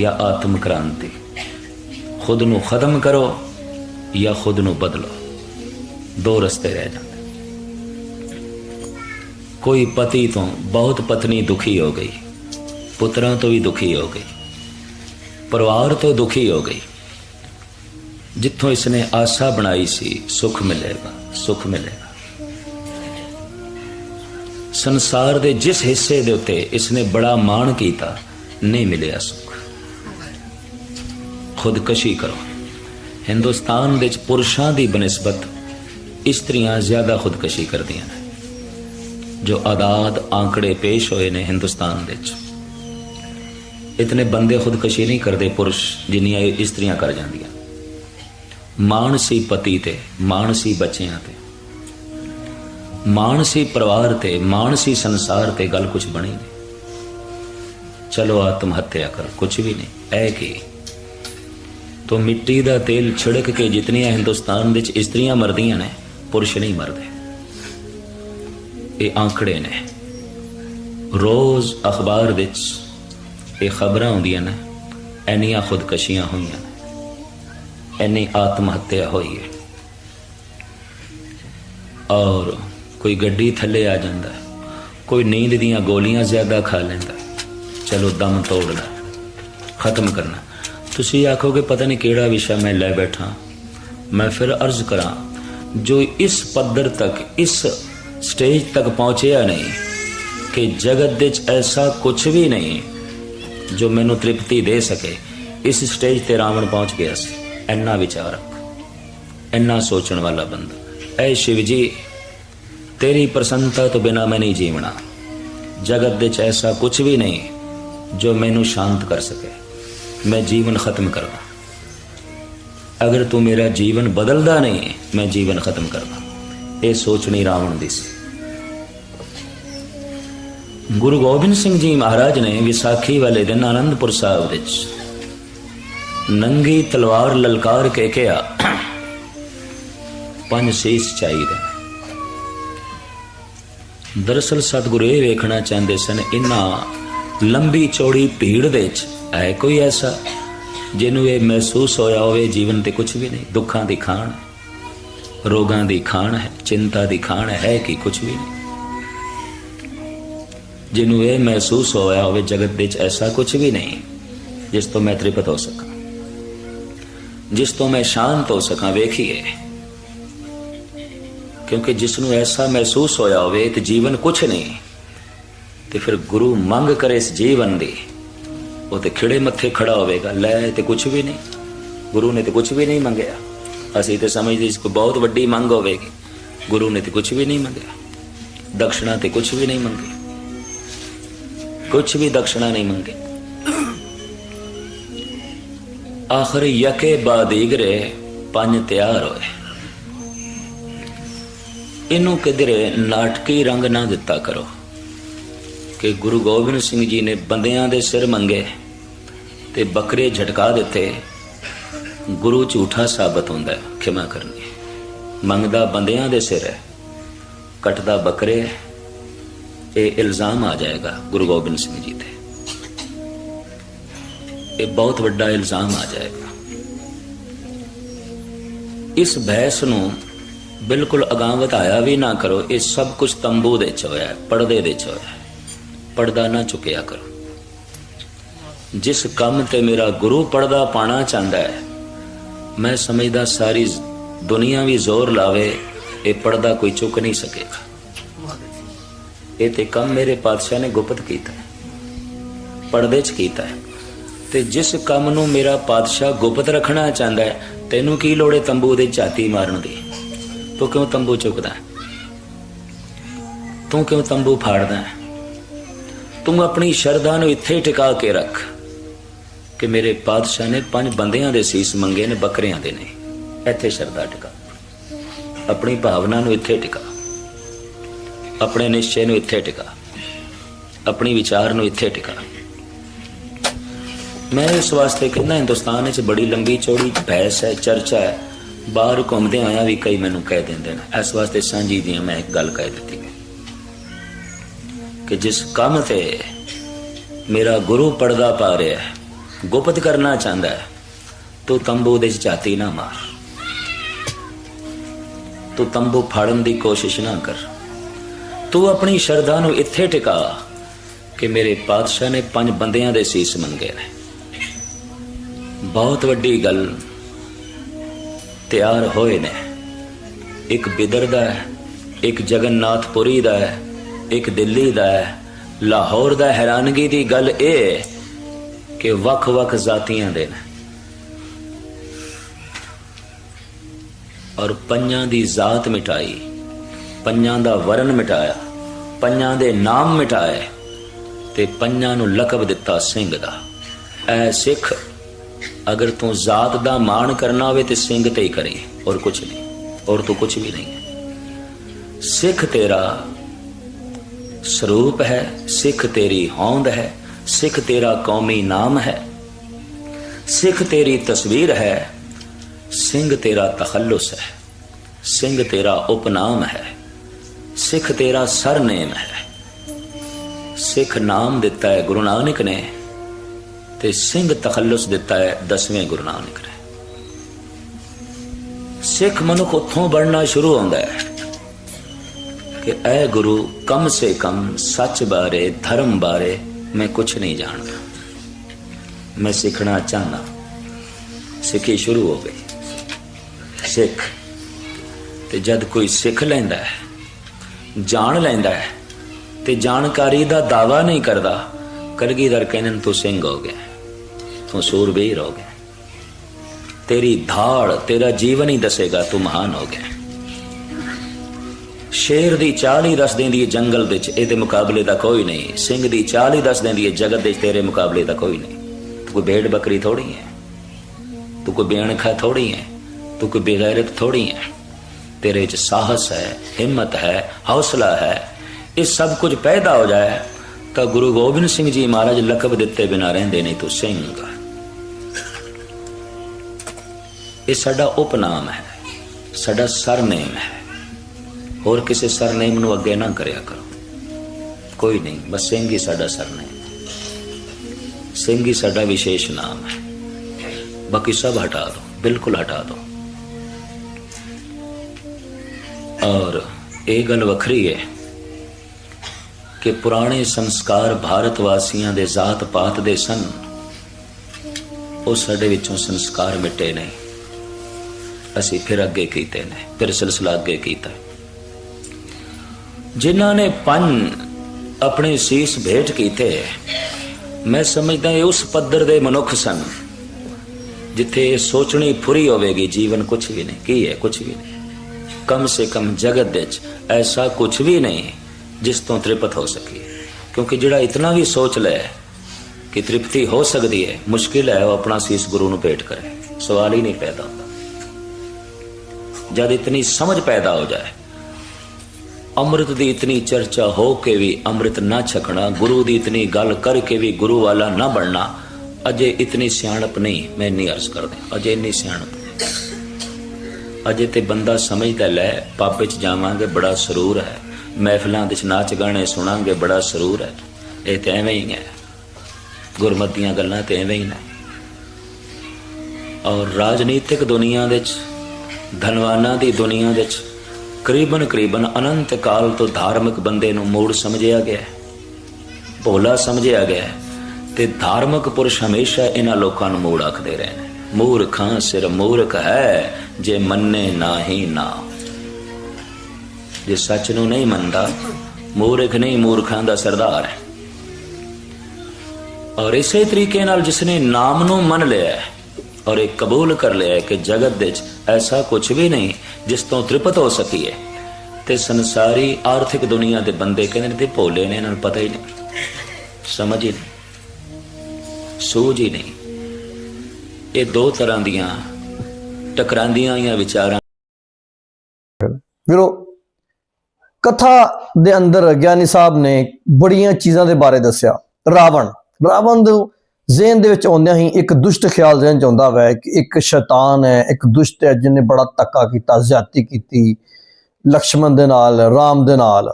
ਜਾਂ ਆਤਮ ਕ੍ਰਾਂਤੀ। ਖੁਦ ਨੂੰ ਖਤਮ ਕਰੋ ਜਾਂ ਖੁਦ ਨੂੰ ਬਦਲੋ। ਦੋ ਰਸਤੇ ਰਹਿ ਜਾਂਦੇ। ਕੋਈ ਪਤੀ ਤੋਂ ਬਹੁਤ ਪਤਨੀ ਦੁਖੀ ਹੋ ਗਈ। ਪੁੱਤਰਾਂ ਤੋਂ ਵੀ ਦੁਖੀ ਹੋ ਗਈ। ਪਰਿਵਾਰ ਤੋਂ ਦੁਖੀ ਹੋ ਗਈ। ਜਿੱਥੋਂ ਇਸਨੇ ਆਸਾ ਬਣਾਈ ਸੀ, ਸੁਖ ਮਿਲੇਗਾ। ਸੁਖ ਮਿਲੇਗਾ। ਸੰਸਾਰ ਦੇ ਜਿਸ ਹਿੱਸੇ ਦੇ ਉੱਤੇ ਇਸਨੇ ਬੜਾ ਮਾਣ ਕੀਤਾ, ਨਹੀਂ ਮਿਲਿਆ ਸੁਖ। ਖੁਦਕਸ਼ੀ ਕਰੋ। ਹਿੰਦੁਸਤਾਨ ਵਿੱਚ ਪੁਰਸ਼ਾਂ ਦੀ ਬਨਸਬਤ ਇਸਤਰੀਆਂ ਜ਼ਿਆਦਾ ਖੁਦਕਸ਼ੀ ਕਰਦੀਆਂ ਨੇ, ਜੋ ਆਦਾਦ ਆંકੜੇ ਪੇਸ਼ ਹੋਏ ਨੇ ਹਿੰਦੁਸਤਾਨ ਵਿੱਚ। ਇਤਨੇ ਬੰਦੇ ਖੁਦਕਸ਼ੀ ਨਹੀਂ ਕਰਦੇ ਪੁਰਸ਼, ਜਿੰਨੀਆਂ ਇਸਤਰੀਆਂ ਕਰ ਜਾਂਦੀਆਂ। ਮਾਨਸੀ ਪਤੀ ਤੇ, ਮਾਨਸੀ ਬੱਚਿਆਂ ਤੇ। ਮਾਨਸੀ ਪਰਿਵਾਰ ਤੇ, ਮਾਨਸੀ ਸੰਸਾਰ ਤੇ ਗੱਲ ਕੁਝ ਬਣੀ ਨਹੀਂ। ਚਲੋ ਆਤਮ ਹੱਤਿਆ ਕਰ ਕੁਝ ਵੀ ਨਹੀਂ ਐ ਕੀ? ਤੋ ਮਿੱਟੀ ਦਾ ਤੇਲ ਛਿੜਕ ਕੇ ਜਿਤਨੀਆਂ ਹਿੰਦੁਸਤਾਨ ਵਿੱਚ ਇਸਤਰੀਆਂ ਮਰਦੀਆਂ ਨੇ, ਪੁਰਸ਼ ਨਹੀਂ ਮਰਦੇ। ਇਹ ਆંકੜੇ ਨੇ। ਰੋਜ਼ ਅਖਬਾਰ ਵਿੱਚ ਇਹ ਖਬਰਾਂ ਆਉਂਦੀਆਂ ਨੇ ਐਨੀਆਂ ਖੁਦਕਸ਼ੀਆਂ ਹੋਈਆਂ ਇੰਨੀ ਆਤਮ ਹੱਤਿਆ ਹੋਈ ਹੈ। ਔਰ ਕੋਈ ਗੱਡੀ ਥੱਲੇ ਆ ਜਾਂਦਾ ਕੋਈ ਨੀਂਦ ਦੀਆਂ ਗੋਲੀਆਂ ਜ਼ਿਆਦਾ ਖਾ ਲੈਂਦਾ ਚਲੋ ਦਮ ਤੋੜਨਾ, ਖਤਮ ਕਰਨਾ। ਤੁਸੀਂ ਆਖੋਗੇ, ਪਤਾ ਨਹੀਂ ਕਿਹੜਾ ਵਿਸ਼ਾ ਮੈਂ ਲੈ ਬੈਠਾ। ਮੈਂ ਫਿਰ ਅਰਜ਼ ਕਰਾਂ, ਜੋ ਇਸ ਪੱਧਰ ਤੱਕ, ਇਸ ਸਟੇਜ ਤੱਕ ਪਹੁੰਚਿਆ ਨਹੀਂ, ਕਿ ਜਗਤ ਵਿੱਚ ਐਸਾ ਕੁਝ ਵੀ ਨਹੀਂ ਜੋ ਮੈਨੂੰ ਤ੍ਰਿਪਤੀ ਦੇ ਸਕੇ। ਇਸ ਸਟੇਜ ਤੇ ਰਾਵਣ ਪਹੁੰਚ ਗਿਆ ਸੀ। ਇੰਨਾ ਵਿਚਾਰਕ ਇੰਨਾ ਸੋਚਣ ਵਾਲਾ ਬੰਦਾ। ਐ ਸ਼ਿਵ ਜੀ, ਤੇਰੀ ਪ੍ਰਸੰਨਤਾ ਤੋਂ ਬਿਨਾ ਮੈਂ ਨਹੀਂ ਜੀਵਣਾ। ਜਗਤ ਵਿੱਚ ਐਸਾ ਕੁਝ ਵੀ ਨਹੀਂ ਜੋ ਮੈਨੂੰ ਸ਼ਾਂਤ ਕਰ ਸਕੇ। ਮੈਂ ਜੀਵਨ ਖਤਮ ਕਰਦਾ। ਅਗਰ ਤੂੰ ਮੇਰਾ ਜੀਵਨ ਬਦਲਦਾ ਨਹੀਂ, ਮੈਂ ਜੀਵਨ ਖਤਮ ਕਰਦਾ। ਇਹ ਸੋਚਣੀ ਰਾਵਣ ਦੀ ਸੀ। ਗੁਰੂ ਗੋਬਿੰਦ ਸਿੰਘ ਜੀ ਮਹਾਰਾਜ ਨੇ ਵਿਸਾਖੀ ਵਾਲੇ ਦਿਨ ਆਨੰਦਪੁਰ ਸਾਹਿਬ ਵਿੱਚ ਨੰਗੀ ਤਲਵਾਰ ਲਲਕਾਰ ਕੇ ਕਿਹਾ ਪੰਜ ਸੀਸ ਚਾਹੀਦੇ ਨੇ। ਦਰਅਸਲ ਸਤਿਗੁਰੂ ਇਹ ਵੇਖਣਾ ਚਾਹੁੰਦੇ ਸਨ ਇਨਾ ਲੰਬੀ ਚੌੜੀ ਭੀੜ ਦੇ ਵਿੱਚ ਹੈ ਕੋਈ ਐਸਾ ਜਿਹਨੂੰ ਇਹ ਮਹਿਸੂਸ ਹੋਇਆ ਹੋਵੇ ਜੀਵਨ ਤੇ ਕੁਝ ਵੀ ਨਹੀਂ, ਦੁੱਖਾਂ ਦੀ ਖਾਣ ਰੋਗਾਂ ਦੀ ਖਾਣ ਹੈ, ਚਿੰਤਾ ਦੀ ਖਾਣ ਹੈ ਕਿ ਕੁਝ ਵੀ ਨਹੀਂ। ਜਿਹਨੂੰ ਇਹ ਮਹਿਸੂਸ ਹੋਇਆ ਹੋਵੇ ਜਗਤ ਵਿੱਚ ਐਸਾ ਕੁਝ ਵੀ ਨਹੀਂ, ਜਿਸ ਤੋਂ ਮੈਂ ਤ੍ਰਿਪਤ ਹੋ ਸਕਾਂ। ਜਿਸ ਤੋਂ ਮੈਂ ਸ਼ਾਂਤ ਹੋ ਸਕਾਂ, ਵੇਖੀਏ। ਕਿਉਂਕਿ ਜਿਸ ਨੂੰ ਐਸਾ ਮਹਿਸੂਸ ਹੋਇਆ ਹੋਵੇ ਤੇ ਜੀਵਨ ਕੁਛ ਨਹੀਂ, ਤੇ ਫਿਰ ਗੁਰੂ ਮੰਗ ਕਰੇ ਇਸ ਜੀਵਨ ਦੀ। ਉਹ ਤੇ ਖਿੜੇ ਮੱਥੇ ਖੜਾ ਹੋਵੇਗਾ, ਲੈ ਤੇ ਕੁਛ ਵੀ ਨਹੀਂ। ਗੁਰੂ ਨੇ ਤੇ ਕੁਛ ਵੀ ਨਹੀਂ ਮੰਗਿਆ। ਅਸੀਂ ਤੇ ਸਮਝਦੇ ਇਸ ਕੋ ਬਹੁਤ ਵੱਡੀ ਮੰਗ ਹੋਵੇਗੀ। ਗੁਰੂ ਨੇ ਤੇ ਕੁਛ ਵੀ ਨਹੀਂ ਮੰਗਿਆ। ਦਕਸ਼ਣਾ ਤੇ ਕੁਛ ਵੀ ਨਹੀਂ ਮੰਗੀ। ਕੁਛ ਵੀ ਦਕਸ਼ਣਾ ਨਹੀਂ ਮੰਗੇ। ਆਖਰ ਯਕੇ ਬਾਦੀਗਰੇ ਪੰਜ ਤਿਆਰ ਹੋਏ। ਇਹਨੂੰ ਕਿਧਰੇ ਨਾਟਕੀ ਰੰਗ ਨਾ ਦਿੱਤਾ ਕਰੋ ਕਿ ਗੁਰੂ ਗੋਬਿੰਦ ਸਿੰਘ ਜੀ ਨੇ ਬੰਦਿਆਂ ਦੇ ਸਿਰ ਮੰਗੇ ਤੇ ਬੱਕਰੇ ਝਟਕਾ ਦਿੱਤੇ। ਗੁਰੂ ਝੂਠਾ ਸਾਬਤ ਹੁੰਦਾ ਹੈ, ਖਿਮਾ ਕਰਨੀ ਮੰਗਦਾ ਬੰਦਿਆਂ ਦੇ ਸਿਰ ਹੈ, ਕੱਟਦਾ ਬੱਕਰੇ ਹੈ। ਇਹ ਇਲਜ਼ਾਮ ਆ ਜਾਏਗਾ ਗੁਰੂ ਗੋਬਿੰਦ ਸਿੰਘ ਜੀ ਤੇ। ਇਹ ਬਹੁਤ ਵੱਡਾ ਇਲਜ਼ਾਮ ਆ ਜਾਏਗਾ। ਇਸ ਬਹਿਸ ਨੂੰ ਬਿਲਕੁਲ ਅਗਾਂਹ ਵਧਾਇਆ ਵੀ ਨਾ ਕਰੋ, ਇਹ ਸਭ ਕੁਝ ਤੰਬੂ ਦੇ ਚ ਹੋਇਆ ਹੈ ਪਰਦੇ ਦੇ ਚ ਹੋਇਆ। ਹੈ ਪਰਦਾ ਨਾ ਚੁੱਕਿਆ ਕਰੋ। ਜਿਸ ਕੰਮ ਤੇ ਮੇਰਾ ਗੁਰੂ ਪਰਦਾ ਪਾਣਾ ਚਾਹੁੰਦਾ ਹੈ, ਮੈਂ ਸਮਝਦਾ ਸਾਰੀ ਦੁਨੀਆ ਵੀ ਜ਼ੋਰ ਲਾਵੇ, ਇਹ ਪਰਦਾ ਕੋਈ ਚੁੱਕ ਨਹੀਂ ਸਕੇਗਾ। ਇਹ ਤੇ ਕੰਮ ਮੇਰੇ ਪਾਤਸ਼ਾਹ ਨੇ ਗੁਪਤ ਕੀਤਾ ਹੈ, ਪਰਦੇ 'ਚ ਕੀਤਾ ਹੈ। ਤੇ ਜਿਸ ਕੰਮ ਨੂੰ ਮੇਰਾ ਪਾਤਸ਼ਾਹ ਗੁਪਤ ਰੱਖਣਾ ਚਾਹੁੰਦਾ ਹੈ, ਤੈਨੂੰ ਕੀ ਲੋੜ ਹੈ ਤੰਬੂ ਦੇ ਝਾਤੀ ਮਾਰਨ ਦੀ? ਤੂੰ ਕਿਉਂ ਤੰਬੂ ਚੁੱਕਦਾ ਤੂੰ ਕਿਉਂ ਤੰਬੂ ਫਾੜਦਾ ਤੂੰ ਆਪਣੀ ਸ਼ਰਧਾ ਨੂੰ ਇੱਥੇ ਟਿਕਾ ਕੇ ਰੱਖ ਕਿ ਮੇਰੇ ਪਾਤਸ਼ਾਹ ਨੇ ਪੰਜ ਬੰਦਿਆਂ ਦੇ ਸੀਸ ਮੰਗੇ ਨੇ, ਬੱਕਰਿਆਂ ਦੇ ਨੇ। ਇੱਥੇ ਸ਼ਰਧਾ ਟਿਕਾ। ਆਪਣੀ ਭਾਵਨਾ ਨੂੰ ਇੱਥੇ ਟਿਕਾ। ਆਪਣੇ ਨਿਸ਼ਚੈ ਨੂੰ ਇੱਥੇ ਟਿਕਾ। ਆਪਣੀ ਵਿਚਾਰ ਨੂੰ ਇੱਥੇ ਟਿਕਾ। ਮੈਂ ਇਸ ਵਾਸਤੇ ਕਹਿੰਦਾ ਹਿੰਦੁਸਤਾਨ ਵਿੱਚ ਬੜੀ ਲੰਬੀ ਚੌੜੀ ਬਹਿਸ ਹੈ, ਚਰਚਾ ਹੈ। ਬਾਹਰ ਘੁੰਮਦੇ ਆਇਆ ਵੀ ਕਈ ਮੈਨੂੰ ਕਹਿ ਦਿੰਦੇ ਨੇ। ਇਸ ਵਾਸਤੇ ਸਾਂਝੀ ਦੀਆਂ ਮੈਂ ਇੱਕ ਗੱਲ ਕਹਿ ਦਿੱਤੀ। ਕਿ ਜਿਸ ਕੰਮ ਤੇ ਮੇਰਾ ਗੁਰੂ ਪਰਦਾ ਪਾ ਰਿਹਾ ਹੈ, ਗੁਪਤ ਕਰਨਾ ਚਾਹੁੰਦਾ ਹੈ, ਤੂੰ ਤੰਬੂ ਦੇ 'ਚ ਝਾਤੀ ਨਾ ਮਾਰ। ਤੂੰ ਤੰਬੂ ਫਾੜਨ ਦੀ ਕੋਸ਼ਿਸ਼ ਨਾ ਕਰ। ਤੂੰ ਆਪਣੀ ਸ਼ਰਧਾ ਨੂੰ ਇੱਥੇ ਟਿਕਾ ਕਿ ਮੇਰੇ ਪਾਤਸ਼ਾਹ ਨੇ ਪੰਜ ਬੰਦਿਆਂ ਦੇ ਸੀਸ ਮੰਗੇ ਨੇ। ਬਹੁਤ ਵੱਡੀ ਗੱਲ। ਤਿਆਰ ਹੋਏ ਨੇ। ਇੱਕ ਬਿਦਰ ਦਾ ਹੈ, ਇੱਕ ਜਗਨਨਾਥਪੁਰੀ ਦਾ ਹੈ, ਇੱਕ ਦਿੱਲੀ ਦਾ ਹੈ। ਲਾਹੌਰ ਦਾ ਹੈਰਾਨਗੀ ਦੀ ਗੱਲ ਇਹ ਕਿ ਵੱਖ-ਵੱਖ ਜ਼ਾਤੀਆਂ ਦੇ ਨੇ। ਔਰ ਪੰਜਾਂ ਦੀ ਜ਼ਾਤ ਮਿਟਾਈ, ਪੰਜਾਂ ਦਾ ਵਰਨ ਮਿਟਾਇਆ, ਪੰਜਾਂ ਦੇ ਨਾਮ ਮਿਟਾਏ ਤੇ ਪੰਜਾਂ ਨੂੰ ਲਕਬ ਦਿੱਤਾ ਸਿੰਘ ਦਾ। ਐ ਸਿੱਖ ਅਗਰ ਤੂੰ ਜ਼ਾਤ ਦਾ ਮਾਣ ਕਰਨਾ ਹੋਵੇ ਤੇ ਸਿੰਘ ਤੇ ਹੀ ਕਰੇ, ਔਰ ਕੁਝ ਨਹੀਂ, ਔਰ ਤੂੰ ਕੁਝ ਵੀ ਨਹੀਂ। ਹੈ ਸਿੱਖ ਤੇਰਾ ਸਰੂਪ ਹੈ, ਸਿੱਖ ਤੇਰੀ ਹੋਂਦ ਹੈ, ਸਿੱਖ ਤੇਰਾ ਕੌਮੀ ਨਾਮ ਹੈ। ਸਿੱਖ ਤੇਰੀ ਤਸਵੀਰ ਹੈ, ਸਿੰਘ ਤੇਰਾ ਤਖੱਲੁਸ ਹੈ, ਸਿੰਘ ਤੇਰਾ ਉਪਨਾਮ ਹੈ, ਸਿੱਖ ਤੇਰਾ ਸਰਨੇਮ ਹੈ। ਸਿੱਖ ਨਾਮ ਦਿੱਤਾ ਹੈ ਗੁਰੂ ਨਾਨਕ ਨੇ ਤੇ ਸਿੰਘ ਤਖੱਲੁਸ ਦਿੱਤਾ ਹੈ, ਦਸਵੇਂ ਗੁਰੂ ਨਾਨਕ ਨੇ। ਸਿੱਖ ਮਨੁੱਖ ਉੱਥੋਂ ਬਣਨਾ ਸ਼ੁਰੂ ਹੁੰਦਾ ਹੈ ਕਿ ਐ ਗੁਰੂ, ਕਮ ਸੇ ਕਮ ਸੱਚ ਬਾਰੇ, ਧਰਮ ਬਾਰੇ ਮੈਂ ਕੁਝ ਨਹੀਂ ਜਾਣਦਾ। ਮੈਂ ਸਿੱਖਣਾ ਚਾਹਨਾ ਸਿੱਖੀ ਸ਼ੁਰੂ ਹੋ ਗਈ। ਸਿੱਖ। ਤੇ ਜਦ ਕੋਈ ਸਿੱਖ ਲੈਂਦਾ ਹੈ, ਜਾਣ ਲੈਂਦਾ ਹੈ, ਤੇ ਜਾਣਕਾਰੀ ਦਾ ਦਾਵਾ ਨਹੀਂ ਕਰਦਾ, ਕਲਗੀਧਰ ਕਹਿੰਦੇ ਤੂੰ ਸਿੰਘ ਹੋ ਗਿਆ ਤੂੰ ਸੂਰਬੀਰ ਹੋ ਗਿਆ। ਤੇਰੀ ਧਾੜ ਤੇਰਾ ਜੀਵਨ ਹੀ ਦੱਸੇਗਾ, ਤੂੰ ਮਹਾਨ ਹੋ ਗਿਆ। ਸ਼ੇਰ ਦੀ ਚਾਲ ਹੀ ਦੱਸ ਦਿੰਦੀ ਹੈ ਜੰਗਲ ਵਿੱਚ ਇਹਦੇ ਮੁਕਾਬਲੇ ਦਾ ਕੋਈ ਨਹੀਂ। ਸਿੰਘ ਦੀ ਚਾਲ ਹੀ ਦੱਸ ਦਿੰਦੀ ਹੈ ਜਗਤ ਵਿੱਚ, ਤੇਰੇ ਮੁਕਾਬਲੇ ਦਾ ਕੋਈ ਨਹੀਂ। ਤੂੰ ਕੋਈ ਭੇਡ ਬੱਕਰੀ ਥੋੜੀ ਹੈ ਤੂੰ ਕੋਈ ਬੇਣਖਾ ਥੋੜੀ ਹੈ ਤੂੰ ਕੋਈ ਬੇਗੈਰਤ ਥੋੜੀ ਹੈ ਤੇਰੇ ਵਿੱਚ ਸਾਹਸ ਹੈ, ਹਿੰਮਤ ਹੈ, ਹੌਸਲਾ ਹੈ। ਇਹ ਸਭ ਕੁਝ ਪੈਦਾ ਹੋ ਜਾਏ ਤਾਂ ਗੁਰੂ ਗੋਬਿੰਦ ਸਿੰਘ ਜੀ ਮਹਾਰਾਜ ਲਕਬ ਦਿੱਤੇ ਬਿਨਾ ਰਹਿੰਦੇ ਨਹੀਂ ਤੂੰ ਸਿੰਘ ਇਹ ਸਾਡਾ ਉਪਨਾਮ ਹੈ, ਸਾਡਾ ਸਰਨੇਮ ਹੈ। ਹੋਰ ਕਿਸੇ ਸਰਨੇਮ ਨੂੰ ਅੱਗੇ ਨਾ ਕਰਿਆ ਕਰੋ। ਕੋਈ ਨਹੀਂ, ਬਸ ਸਿੰਘ ਹੀ ਸਾਡਾ ਸਰਨੇਮ ਸਿੰਘ ਹੀ ਸਾਡਾ ਵਿਸ਼ੇਸ਼ ਨਾਮ ਹੈ। ਬਾਕੀ ਸਭ ਹਟਾ ਦੋ, ਬਿਲਕੁਲ ਹਟਾ ਦੋ। ਔਰ ਇਹ ਗੱਲ ਵੱਖਰੀ ਹੈ ਕਿ ਪੁਰਾਣੇ ਸੰਸਕਾਰ ਭਾਰਤ ਵਾਸੀਆਂ ਦੇ ਜਾਤ ਪਾਤ ਦੇ ਸਨ। ਉਹ ਸਾਡੇ ਵਿੱਚੋਂ ਸੰਸਕਾਰ ਮਿਟੇ ਨਹੀਂ। ਅਸੀਂ ਫਿਰ ਅੱਗੇ ਕੀਤੇ ਨੇ, ਫਿਰ ਸਿਲਸਿਲਾ ਅੱਗੇ ਕੀਤਾ। ਜਿਨ੍ਹਾਂ ਨੇ ਪੰਜ ਆਪਣੇ ਸੀਸ ਭੇਟ ਕੀਤੇ, ਮੈਂ ਸਮਝਦਾ ਇਹ ਉਸ ਪੱਧਰ ਦੇ ਮਨੁੱਖ ਸਨ, ਜਿੱਥੇ ਇਹ ਸੋਚਣੀ ਫੁਰੀ ਹੋਵੇਗੀ, ਜੀਵਨ ਕੁਝ ਵੀ ਨਹੀਂ। ਕੀ ਹੈ? ਕੁਝ ਵੀ ਨਹੀਂ। ਕਮ ਸੇ ਕਮ ਜਗਤ ਵਿੱਚ ਐਸਾ ਕੁਝ ਵੀ ਨਹੀਂ, ਜਿਸ ਤੋਂ ਤ੍ਰਿਪਤ ਹੋ ਸਕੀ ਕਿਉਂਕਿ ਜਿਹੜਾ ਇਤਨਾ ਵੀ ਸੋਚ ਲੈ ਕਿ ਤ੍ਰਿਪਤੀ ਹੋ ਸਕਦੀ ਹੈ, ਮੁਸ਼ਕਿਲ ਹੈ ਉਹ ਆਪਣਾ ਸੀਸ ਗੁਰੂ ਨੂੰ ਭੇਟ ਕਰੇ। ਸਵਾਲ ਹੀ ਨਹੀਂ ਪੈਦਾ ਹੁੰਦਾ। ਜਦ ਇਤਨੀ ਸਮਝ ਪੈਦਾ ਹੋ ਜਾਏ। ਅੰਮ੍ਰਿਤ ਦੀ ਇਤਨੀ ਚਰਚਾ ਹੋ ਕੇ ਵੀ ਅੰਮ੍ਰਿਤ ਨਾ ਛਕਣਾ, ਗੁਰੂ ਦੀ ਇਤਨੀ ਗੱਲ ਕਰਕੇ ਵੀ ਗੁਰੂ ਵਾਲਾ ਨਾ ਬਣਨਾ, ਅਜੇ ਇਤਨੀ ਸਿਆਣਪ ਨਹੀਂ, ਮੈਂ ਨਹੀਂ ਅਰਜ਼ ਕਰਦਾ ਅਜੇ ਇੰਨੀ ਸਿਆਣਪ ਅਜੇ ਤੇ ਬੰਦਾ ਸਮਝਦਾ ਲੈ, ਪਾਪੇ ਚ ਜਾਵਾਂਗੇ ਬੜਾ ਸਰੂਰ ਹੈ, ਮਹਿਫਲਾਂ ਵਿੱਚ ਨਾਚ ਗਾਣੇ ਸੁਣਾਂਗੇ ਬੜਾ ਸਰੂਰ ਹੈ, ਇਹ ਤੇ ਐਵੇਂ ਹੀ ਹੈ। ਗੁਰਮਤੀਆਂ ਗੱਲਾਂ ਤੇ ਐਵੇਂ ਹੀ ਨੇ। ਔਰ ਰਾਜਨੀਤਿਕ ਦੁਨੀਆ ਵਿੱਚ ਧਨਵਾਨਾਂ ਦੀ ਦੁਨੀਆ ਵਿੱਚ ਕਰੀਬਨ ਕਰੀਬਨ ਅਨੰਤ ਕਾਲ ਤੋਂ ਧਾਰਮਿਕ ਬੰਦੇ ਨੂੰ ਮੂੜ ਸਮਝਿਆ ਗਿਆ ਹੈ, ਭੋਲਾ ਸਮਝਿਆ ਗਿਆ ਹੈ ਤੇ ਧਾਰਮਿਕ ਪੁਰਸ਼ ਹਮੇਸ਼ਾ ਇਹਨਾਂ ਲੋਕਾਂ ਨੂੰ ਮੂੜ ਆਖਦੇ ਰਹੇ ਨੇ ਮੂਰਖਾਂ ਸਿਰ ਮੂਰਖ ਹੈ, ਜੇ ਮੰਨੇ ਨਾਹੀ ਨਾ। ਜੇ ਸੱਚ ਨੂੰ ਨਹੀਂ ਮੰਨਦਾ, ਮੂਰਖ ਨਹੀਂ ਮੂਰਖਾਂ ਦਾ ਸਰਦਾਰ ਹੈ। ਔਰ ਇਸੇ ਤਰੀਕੇ ਨਾਲ ਜਿਸਨੇ ਨਾਮ ਨੂੰ ਮੰਨ ਲਿਆ ਹੈ ਔਰ ਇਹ ਕਬੂਲ ਕਰ ਲਿਆ ਹੈ ਕਿ ਜਗਤ ਵਿੱਚ ਐਸਾ ਕੁਝ ਵੀ ਨਹੀਂ ਜਿਸ ਤੋਂ ਤ੍ਰਿਪਤ ਹੋ ਸਕੀਏ। ਤੇ ਸੰਸਾਰੀ ਆਰਥਿਕ ਦੁਨੀਆ ਦੇ ਬੰਦੇ ਕਹਿੰਦੇ ਨੇ ਤੇ ਭੋਲੇ ਨੇ, ਇਹਨਾਂ ਨੂੰ ਪਤਾ ਹੀ ਨਹੀਂ। ਸਮਝ ਹੀ ਨਹੀਂ। ਸੂਝ ਹੀ ਨਹੀਂ। ਇਹ ਦੋ ਤਰ੍ਹਾਂ ਦੀਆਂ ਟਕਰਾਂਦੀਆਂ ਆਈਆਂ ਵਿਚਾਰਾਂ। ਵੀਰੋ, ਕਥਾ ਦੇ ਅੰਦਰ ਗਿਆਨੀ ਸਾਹਿਬ ਨੇ ਬੜੀਆਂ ਚੀਜ਼ਾਂ ਦੇ ਬਾਰੇ ਦੱਸਿਆ। ਰਾਵਣ। ਰਾਵਣ ਦੇ ਜ਼ਿਹਨ ਦੇ ਵਿੱਚ ਆਉਂਦਿਆਂ ਹੀ ਇੱਕ ਦੁਸ਼ਟ ਖਿਆਲ ਜ਼ਿਹਨ ਚ ਆਉਂਦਾ ਵੈ ਕਿ ਇੱਕ ਸ਼ੈਤਾਨ ਹੈ, ਇੱਕ ਦੁਸ਼ਟ ਹੈ ਜਿਹਨੇ ਬੜਾ ਧੱਕਾ ਕੀਤਾ ਜ਼ਿਆਦਤੀ ਕੀਤੀ, ਲਕਸ਼ਮਣ ਦੇ ਨਾਲ, ਰਾਮ ਦੇ ਨਾਲ।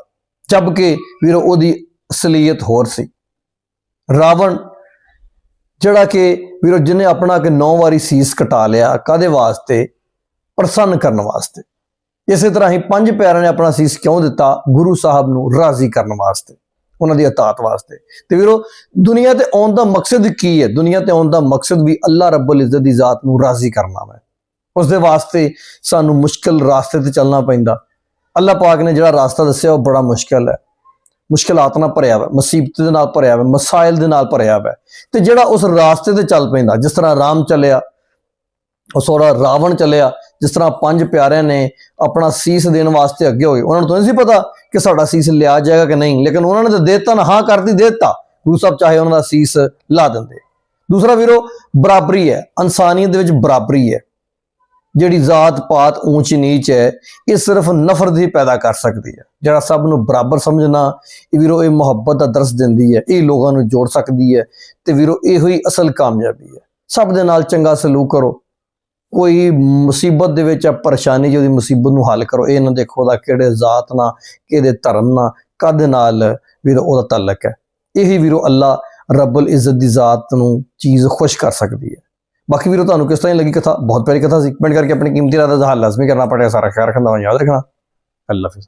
ਜਦਕਿ ਵੀਰੋ ਉਹਦੀ ਅਸਲੀਅਤ ਹੋਰ ਸੀ। ਰਾਵਣ, ਜਿਹੜਾ ਕਿ ਵੀਰੋ ਜਿਹਨੇ ਆਪਣਾ ਕਿ ਨੌ ਵਾਰੀ ਸੀਸ ਕਟਾ ਲਿਆ ਕਾਦੇ ਵਾਸਤੇ? ਪ੍ਰਸੰਨ ਕਰਨ ਵਾਸਤੇ। ਇਸੇ ਤਰ੍ਹਾਂ ਹੀ ਪੰਜ ਪਿਆਰਿਆਂ ਨੇ ਆਪਣਾ ਸੀਸ ਕਿਉਂ ਦਿੱਤਾ? ਗੁਰੂ ਸਾਹਿਬ ਨੂੰ ਰਾਜ਼ੀ ਕਰਨ ਵਾਸਤੇ। ਉਹਨਾਂ ਦੀ ਅਤਾਤ ਵਾਸਤੇ। ਤੇ ਵੀਰੋ, ਦੁਨੀਆ ਤੇ ਆਉਣ ਦਾ ਮਕਸਦ ਕੀ ਹੈ? ਦੁਨੀਆ ਤੇ ਆਉਣ ਦਾ ਮਕਸਦ ਵੀ ਅੱਲਾਹ ਰੱਬੁਲ ਇੱਜ਼ਤ ਦੀ ਜ਼ਾਤ ਨੂੰ ਰਾਜ਼ੀ ਕਰਨਾ ਹੈ ਉਸ ਦੇ ਵਾਸਤੇ ਸਾਨੂੰ ਮੁਸ਼ਕਲ ਰਾਸਤੇ ਤੇ ਚੱਲਣਾ ਪੈਂਦਾ। ਅੱਲਾ ਪਾਕ ਨੇ ਜਿਹੜਾ ਰਾਸਤਾ ਦੱਸਿਆ, ਉਹ ਬੜਾ ਮੁਸ਼ਕਲ ਹੈ। ਮੁਸ਼ਕਲਾਤ ਨਾਲ ਭਰਿਆ ਹੋਇਆ ਮੁਸੀਬਤ ਦੇ ਨਾਲ ਭਰਿਆ ਹੋਇਆ ਮਸਾਇਲ ਦੇ ਨਾਲ ਭਰਿਆ ਹੋਇਆ ਤੇ ਜਿਹੜਾ ਉਸ ਰਾਸਤੇ ਤੇ ਚੱਲ ਪੈਂਦਾ, ਜਿਸ ਤਰ੍ਹਾਂ ਰਾਮ ਚੱਲਿਆ ਸੋਰਾ ਰਾਵਣ ਚੱਲਿਆ, ਜਿਸ ਤਰ੍ਹਾਂ ਪੰਜ ਪਿਆਰਿਆਂ ਨੇ ਆਪਣਾ ਸੀਸ ਦੇਣ ਵਾਸਤੇ ਅੱਗੇ ਹੋਏ। ਉਹਨਾਂ ਨੂੰ ਤਾਂ ਨਹੀਂ ਸੀ ਪਤਾ ਕਿ ਸਾਡਾ ਸੀਸ ਲਿਆ ਜਾਏਗਾ ਕਿ ਨਹੀਂ, ਲੇਕਿਨ ਉਹਨਾਂ ਨੇ ਤਾਂ ਦੇਤਾ ਨਾ, ਹਾਂ ਕਰਦੀ ਦੇਤਾ। ਗੁਰੂ ਸਾਹਿਬ ਚਾਹੇ ਉਹਨਾਂ ਦਾ ਸੀਸ ਲਾ ਦਿੰਦੇ। ਦੂਸਰਾ ਵੀਰੋ, ਬਰਾਬਰੀ ਹੈ, ਇਨਸਾਨੀਅਤ ਦੇ ਵਿੱਚ ਬਰਾਬਰੀ ਹੈ। ਜਿਹੜੀ ਜ਼ਾਤ ਪਾਤ ਊਂਚ ਨੀਚ ਹੈ, ਇਹ ਸਿਰਫ ਨਫ਼ਰਤ ਹੀ ਪੈਦਾ ਕਰ ਸਕਦੀ ਹੈ। ਜਿਹੜਾ ਸਭ ਨੂੰ ਬਰਾਬਰ ਸਮਝਣਾ, ਇਹ ਵੀਰੋ, ਇਹ ਮੁਹੱਬਤ ਦਾ ਦਰਸ ਦਿੰਦੀ ਹੈ, ਇਹ ਲੋਕਾਂ ਨੂੰ ਜੋੜ ਸਕਦੀ ਹੈ, ਤੇ ਵੀਰੋ, ਇਹੋ ਹੀ ਅਸਲ ਕਾਮਯਾਬੀ ਹੈ। ਸਭ ਦੇ ਨਾਲ ਚੰਗਾ ਸਲੂਕ ਕਰੋ। ਕੋਈ ਮੁਸੀਬਤ ਦੇ ਵਿੱਚ ਆ, ਪਰੇਸ਼ਾਨੀ ਜਿਹਦੀ ਮੁਸੀਬਤ ਨੂੰ ਹੱਲ ਕਰੋ। ਇਹ ਨਾ ਦੇਖੋ ਦਾ ਕਿਹੜੇ ਜ਼ਾਤ ਨਾਲ ਕਿਹਦੇ ਧਰਮ ਨਾਲ, ਕਦ ਨਾਲ ਵੀਰੋ ਉਹਦਾ ਤਾਲਕ ਹੈ। ਇਹੀ ਵੀਰੋ ਅੱਲਾ ਰੱਬੁਲ ਇੱਜ਼ਤ ਦੀ ਜ਼ਾਤ ਨੂੰ ਚੀਜ਼ ਖੁਸ਼ ਕਰ ਸਕਦੀ ਹੈ। ਬਾਕੀ ਵੀਰੋ ਤੁਹਾਨੂੰ ਕਿਸ ਤਰ੍ਹਾਂ ਦੀ ਲੱਗੀ ਕਥਾ? ਬਹੁਤ ਪਿਆਰੀ ਕਥਾ ਸੀ। ਕਮੈਂਟ ਕਰਕੇ ਆਪਣੀ ਕੀਮਤੀ ਰਾਏ ਦਾ ਇਜ਼ਹਾਰ ਲਾਜ਼ਮੀ ਕਰਨਾ ਪੜਿਆ ਸਾਰਾ ਖਿਆਲ ਰੱਖਣਾ, ਯਾਦ ਰੱਖਣਾ। ਅੱਲਾ ਹਾਫਿਜ਼।